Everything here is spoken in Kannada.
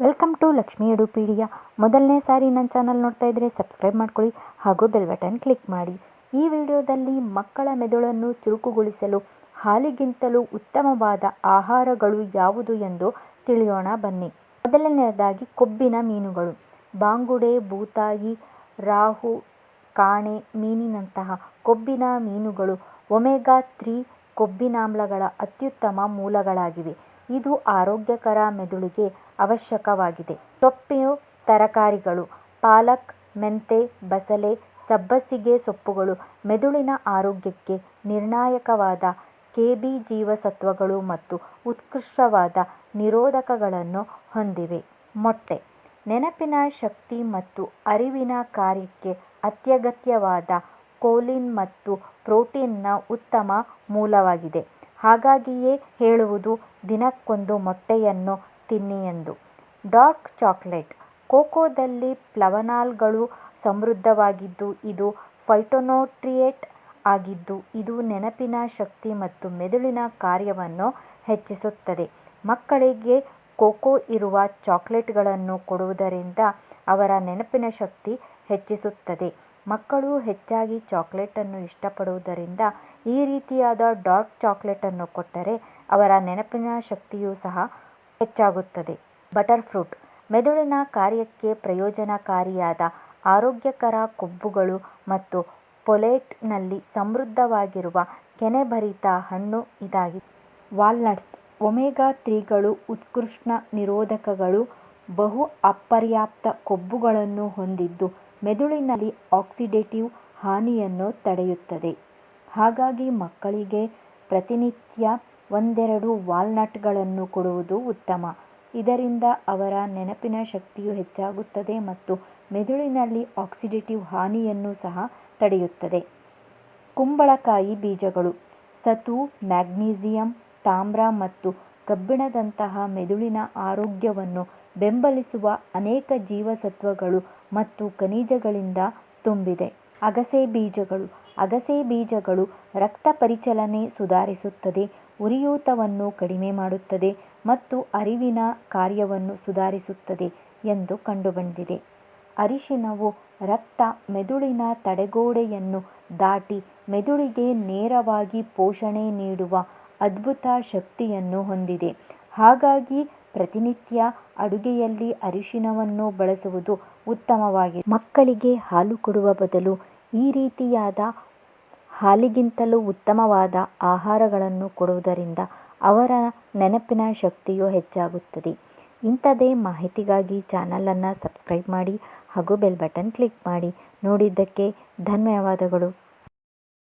ವೆಲ್ಕಮ್ ಟು ಲಕ್ಷ್ಮಿ ಎಡುಪೀಡಿಯ ಮೊದಲನೇ ಸಾರಿ ನನ್ನ ಚಾನಲ್ ನೋಡ್ತಾ ಇದ್ದರೆ ಸಬ್ಸ್ಕ್ರೈಬ್ ಮಾಡ್ಕೊಳ್ಳಿ ಹಾಗೂ ಬೆಲ್ ಬಟನ್ ಕ್ಲಿಕ್ ಮಾಡಿ. ಈ ವಿಡಿಯೋದಲ್ಲಿ ಮಕ್ಕಳ ಮೆದುಳನ್ನು ಚುರುಕುಗೊಳಿಸಲು, ಹಾಲಿಗಿಂತಲೂ ಉತ್ತಮವಾದ ಆಹಾರಗಳು ಯಾವುದು ಎಂದು ತಿಳಿಯೋಣ ಬನ್ನಿ. ಮೊದಲನೆಯದಾಗಿ ಕೊಬ್ಬಿನ ಮೀನುಗಳು. ಬಾಂಗುಡೆ, ಬೂತಾಯಿ, ರಾಹು, ಕಾಣೆ ಮೀನಿನಂತಹ ಕೊಬ್ಬಿನ ಮೀನುಗಳು ಒಮೆಗಾ ತ್ರೀ ಕೊಬ್ಬಿನಾಮ್ಲಗಳ ಅತ್ಯುತ್ತಮ ಮೂಲಗಳಾಗಿವೆ. ಇದು ಆರೋಗ್ಯಕರ ಮೆದುಳಿಗೆ ಅವಶ್ಯಕವಾಗಿದೆ. ಸೊಪ್ಪು ತರಕಾರಿಗಳು, ಪಾಲಕ್, ಮೆಂತೆ, ಬಸಳೆ, ಸಬ್ಬಸಿಗೆ ಸೊಪ್ಪುಗಳು, ಮೆದುಳಿನ ಆರೋಗ್ಯಕ್ಕೆ ನಿರ್ಣಾಯಕವಾದ ಕೆಬಿ ಜೀವಸತ್ವಗಳು ಮತ್ತು ಉತ್ಕೃಷ್ಟವಾದ ನಿರೋಧಕಗಳನ್ನು ಹೊಂದಿವೆ. ಮೊಟ್ಟೆ. ನೆನಪಿನ ಶಕ್ತಿ ಮತ್ತು ಅರಿವಿನ ಕಾರ್ಯಕ್ಕೆ ಅತ್ಯಗತ್ಯವಾದ ಕೋಲಿನ್ ಮತ್ತು ಪ್ರೋಟೀನ್ನ ಉತ್ತಮ ಮೂಲವಾಗಿದೆ. ಹಾಗಾಗಿಯೇ ಹೇಳುವುದು ದಿನಕ್ಕೊಂದು ಮೊಟ್ಟೆಯನ್ನು ತಿನ್ನಿ ಎಂದು. Dark chocolate. ಕೋಕೋದಲ್ಲಿ ಫ್ಲಾವನಾಲ್ಗಳು ಸಮೃದ್ಧವಾಗಿದ್ದು, ಇದು ಫೈಟೋನ್ಯೂಟ್ರಿಯೆಂಟ್ ಆಗಿದ್ದು, ಇದು ನೆನಪಿನ ಶಕ್ತಿ ಮತ್ತು ಮೆದುಳಿನ ಕಾರ್ಯವನ್ನು ಹೆಚ್ಚಿಸುತ್ತದೆ. ಮಕ್ಕಳಿಗೆ ಕೋಕೋ ಇರುವ ಚಾಕ್ಲೇಟ್ಗಳನ್ನು ಕೊಡುವುದರಿಂದ ಅವರ ನೆನಪಿನ ಶಕ್ತಿ ಹೆಚ್ಚಿಸುತ್ತದೆ. ಮಕ್ಕಳು ಹೆಚ್ಚಾಗಿ ಚಾಕ್ಲೇಟನ್ನು ಇಷ್ಟಪಡುವುದರಿಂದ ಈ ರೀತಿಯಾದ ಡಾರ್ಕ್ ಚಾಕ್ಲೇಟನ್ನು ಕೊಟ್ಟರೆ ಅವರ ನೆನಪಿನ ಶಕ್ತಿಯೂ ಸಹ ಹೆಚ್ಚಾಗುತ್ತದೆ. ಬಟರ್ ಫ್ರೂಟ್ ಮೆದುಳಿನ ಕಾರ್ಯಕ್ಕೆ ಪ್ರಯೋಜನಕಾರಿಯಾದ ಆರೋಗ್ಯಕರ ಕೊಬ್ಬುಗಳು ಮತ್ತು ಪೊಲೇಟ್ನಲ್ಲಿ ಸಮೃದ್ಧವಾಗಿರುವ ಕೆನೆಭರಿತ ಹಣ್ಣು ಇದಾಗಿದೆ. ವಾಲ್ನಟ್ಸ್ ಒಮೆಗಾ ತ್ರೀಗಳು ಉತ್ಕೃಷ್ಟ ನಿರೋಧಕಗಳು, ಬಹು ಅಪರ್ಯಾಪ್ತ ಕೊಬ್ಬುಗಳನ್ನು ಹೊಂದಿದ್ದು ಮೆದುಳಿನಲ್ಲಿ ಆಕ್ಸಿಡೇಟಿವ್ ಹಾನಿಯನ್ನು ತಡೆಯುತ್ತದೆ. ಹಾಗಾಗಿ ಮಕ್ಕಳಿಗೆ ಪ್ರತಿನಿತ್ಯ ಒಂದೆರಡು ವಾಲ್ನಟ್ಗಳನ್ನು ಕೊಡುವುದು ಉತ್ತಮ. ಇದರಿಂದ ಅವರ ನೆನಪಿನ ಶಕ್ತಿಯು ಹೆಚ್ಚಾಗುತ್ತದೆ ಮತ್ತು ಮೆದುಳಿನಲ್ಲಿ ಆಕ್ಸಿಡೇಟಿವ್ ಹಾನಿಯನ್ನು ಸಹ ತಡೆಯುತ್ತದೆ. ಕುಂಬಳಕಾಯಿ ಬೀಜಗಳು, ಸತು, ಮ್ಯಾಗ್ನೀಸಿಯಂ, ತಾಮ್ರ ಮತ್ತು ಕಬ್ಬಿಣದಂತಹ ಮೆದುಳಿನ ಆರೋಗ್ಯವನ್ನು ಬೆಂಬಲಿಸುವ ಅನೇಕ ಜೀವಸತ್ವಗಳು ಮತ್ತು ಖನಿಜಗಳಿಂದ ತುಂಬಿದೆ. ಅಗಸೆ ಬೀಜಗಳು ಅಗಸೆ ಬೀಜಗಳು ರಕ್ತ ಪರಿಚಲನೆ ಸುಧಾರಿಸುತ್ತದೆ ಉರಿಯೂತವನ್ನು ಕಡಿಮೆ ಮಾಡುತ್ತದೆ ಮತ್ತು ಅರಿವಿನ ಕಾರ್ಯವನ್ನು ಸುಧಾರಿಸುತ್ತದೆ ಎಂದು ಕಂಡುಬಂದಿದೆ. ಅರಿಶಿನವು ರಕ್ತ ಮೆದುಳಿನ ತಡೆಗೋಡೆಯನ್ನು ದಾಟಿ ಮೆದುಳಿಗೆ ನೇರವಾಗಿ ಪೋಷಣೆ ನೀಡುವ ಅದ್ಭುತ ಶಕ್ತಿಯನ್ನು ಹೊಂದಿದೆ. ಹಾಗಾಗಿ ಪ್ರತಿನಿತ್ಯ ಅಡುಗೆಯಲ್ಲಿ ಅರಿಶಿನವನ್ನು ಬಳಸುವುದು ಉತ್ತಮವಾಗಿದೆ. ಮಕ್ಕಳಿಗೆ ಹಾಲು ಕೊಡುವ ಬದಲು ಈ ರೀತಿಯಾದ ಹಾಲಿಗಿಂತಲೂ ಉತ್ತಮವಾದ ಆಹಾರಗಳನ್ನು ಕೊಡುವುದರಿಂದ ಅವರ ನೆನಪಿನ ಶಕ್ತಿಯು ಹೆಚ್ಚಾಗುತ್ತದೆ. ಇಂಥದೇ ಮಾಹಿತಿಗಾಗಿ ಚಾನಲನ್ನು ಸಬ್ಸ್ಕ್ರೈಬ್ ಮಾಡಿ ಹಾಗೂ ಬೆಲ್ ಬಟನ್ ಕ್ಲಿಕ್ ಮಾಡಿ. ನೋಡಿದ್ದಕ್ಕೆ ಧನ್ಯವಾದಗಳು.